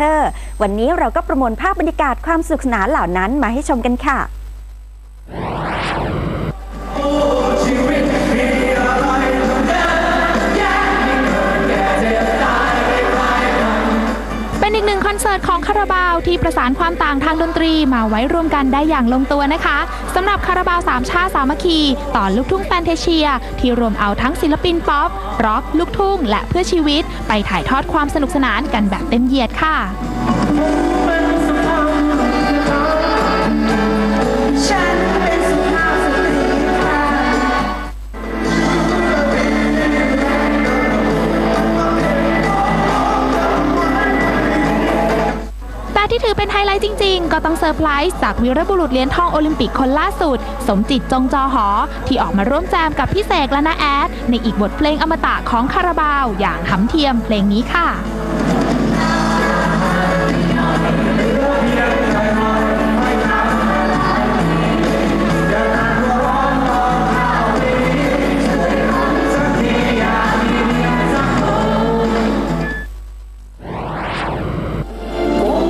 เธอวันนี้เราก็ประมวลภาพบรรยากาศความสนุกสนานเหล่านั้นมาให้ชมกันค่ะ อีกหนึ่งคอนเสิร์ตของคาราบาวที่ประสานความต่างทางดนตรีมาไว้รวมกันได้อย่างลงตัวนะคะสำหรับคาราบาวสามชาติสามัคคีต่อลูกทุ่งแฟนเทเชีย ที่รวมเอาทั้งศิลปินป๊อปร็อกลูกทุ่ง และเพื่อชีวิต ไปถ่ายทอดความสนุกสนานกันแบบเต็มเหยียดค่ะ ที่ถือเป็นไฮไลท์จริง ๆ ก็ต้องเซอร์ไพรส์จากวีรบุรุษเหรียญทองโอลิมปิกคนล่าสุด สมจิตจงจอหอ ที่ออกมาร่วมแจมกับพี่เสกและน้าแอด ในอีกบทเพลงอมตะของคาราบาว อย่างหำเทียมเพลงนี้ค่ะ